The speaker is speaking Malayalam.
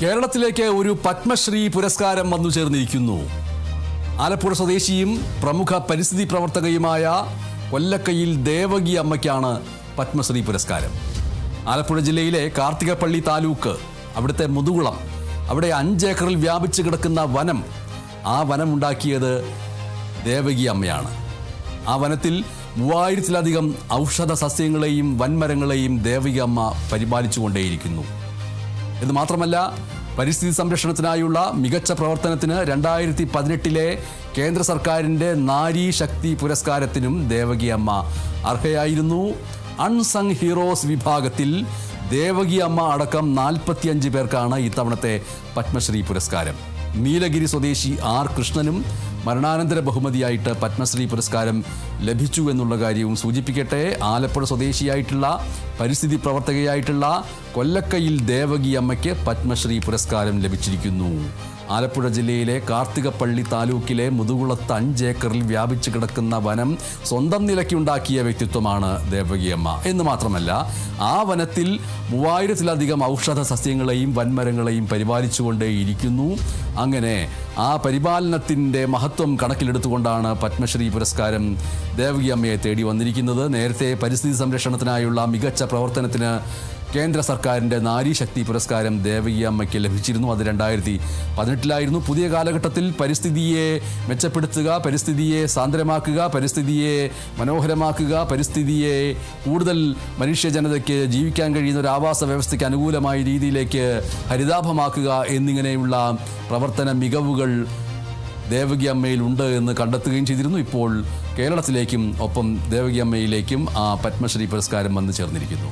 കേരളത്തിലേക്ക് ഒരു പത്മശ്രീ പുരസ്കാരം വന്നു ചേർന്നിരിക്കുന്നു. ആലപ്പുഴ സ്വദേശിയും പ്രമുഖ പരിസ്ഥിതി പ്രവർത്തകയുമായ കൊല്ലക്കയിൽ ദേവകി അമ്മയ്ക്കാണ് പത്മശ്രീ പുരസ്കാരം. ആലപ്പുഴ ജില്ലയിലെ കാർത്തികപ്പള്ളി താലൂക്ക് അവിടുത്തെ മുതുകുളം അവിടെ അഞ്ചേക്കറിൽ വ്യാപിച്ചു കിടക്കുന്ന വനം ആ വനം ഉണ്ടാക്കിയത് ദേവകി അമ്മയാണ്. ആ വനത്തിൽ മൂവായിരത്തിലധികം ഔഷധ സസ്യങ്ങളെയും വൻമരങ്ങളെയും ദേവകി അമ്മ പരിപാലിച്ചുകൊണ്ടേയിരിക്കുന്നു. ഇത് മാത്രമല്ല പരിസ്ഥിതി സംരക്ഷണത്തിനായുള്ള മികച്ച പ്രവർത്തനത്തിന് രണ്ടായിരത്തി പതിനെട്ടിലെ കേന്ദ്ര സർക്കാരിന്റെ നാരി ശക്തി പുരസ്കാരത്തിനും ദേവകി അമ്മ അർഹയായിരുന്നു. അൺസങ് ഹീറോസ് വിഭാഗത്തിൽ ദേവകി അമ്മ അടക്കം നാൽപ്പത്തിയഞ്ച് പേർക്കാണ് ഇത്തവണത്തെ പത്മശ്രീ പുരസ്കാരം. നീലഗിരി സ്വദേശി ആർ കൃഷ്ണനും മരണാനന്തര ബഹുമതിയായിട്ട് പത്മശ്രീ പുരസ്കാരം ലഭിച്ചു എന്നുള്ള കാര്യവും സൂചിപ്പിക്കട്ടെ. ആലപ്പുഴ സ്വദേശിയായിട്ടുള്ള പരിസ്ഥിതി പ്രവർത്തകയായിട്ടുള്ള കൊല്ലക്കയിൽ ദേവകി അമ്മയ്ക്ക് പത്മശ്രീ പുരസ്കാരം ലഭിച്ചിരിക്കുന്നു. ആലപ്പുഴ ജില്ലയിലെ കാർത്തികപ്പള്ളി താലൂക്കിലെ മുതുകുളത്ത് അഞ്ച് ഏക്കറിൽ വ്യാപിച്ചു കിടക്കുന്ന വനം സ്വന്തം നിലയ്ക്കുണ്ടാക്കിയ വ്യക്തിത്വമാണ് ദേവകിയമ്മ. എന്ന് മാത്രമല്ല ആ വനത്തിൽ മൂവായിരത്തിലധികം ഔഷധ സസ്യങ്ങളെയും വൻമരങ്ങളെയും പരിപാലിച്ചുകൊണ്ടേയിരിക്കുന്നു അങ്ങനെ ആ പരിപാലനത്തിന്റെ മഹത്വം കണക്കിലെടുത്തുകൊണ്ടാണ് പത്മശ്രീ പുരസ്കാരം ദേവകിയമ്മയെ തേടി വന്നിരിക്കുന്നത്. നേരത്തെ പരിസ്ഥിതി സംരക്ഷണത്തിനായുള്ള മികച്ച പ്രവർത്തനത്തിന് കേന്ദ്ര സർക്കാരിന്റെ നാരീശക്തി പുരസ്കാരം ദേവകി അമ്മയ്ക്ക് ലഭിച്ചിരുന്നു. അത് രണ്ടായിരത്തി പതിനെട്ടിലായിരുന്നു. പുതിയ കാലഘട്ടത്തിൽ പരിസ്ഥിതിയെ മെച്ചപ്പെടുത്തുക പരിസ്ഥിതിയെ സാന്ദ്രമാക്കുക പരിസ്ഥിതിയെ മനോഹരമാക്കുക പരിസ്ഥിതിയെ കൂടുതൽ മനുഷ്യജനതയ്ക്ക് ജീവിക്കാൻ കഴിയുന്ന ഒരു ആവാസ വ്യവസ്ഥയ്ക്ക് അനുകൂലമായ രീതിയിലേക്ക് ഹരിതാഭമാക്കുക എന്നിങ്ങനെയുള്ള പ്രവർത്തന മികവുകൾ ദേവകി അമ്മയിൽ ഉണ്ട് എന്ന് കണ്ടെത്തുകയും ചെയ്തിരുന്നു. ഇപ്പോൾ കേരളത്തിലേക്കും ഒപ്പം ദേവകി അമ്മയിലേക്കും ആ പത്മശ്രീ പുരസ്കാരം വന്നു ചേർന്നിരിക്കുന്നു.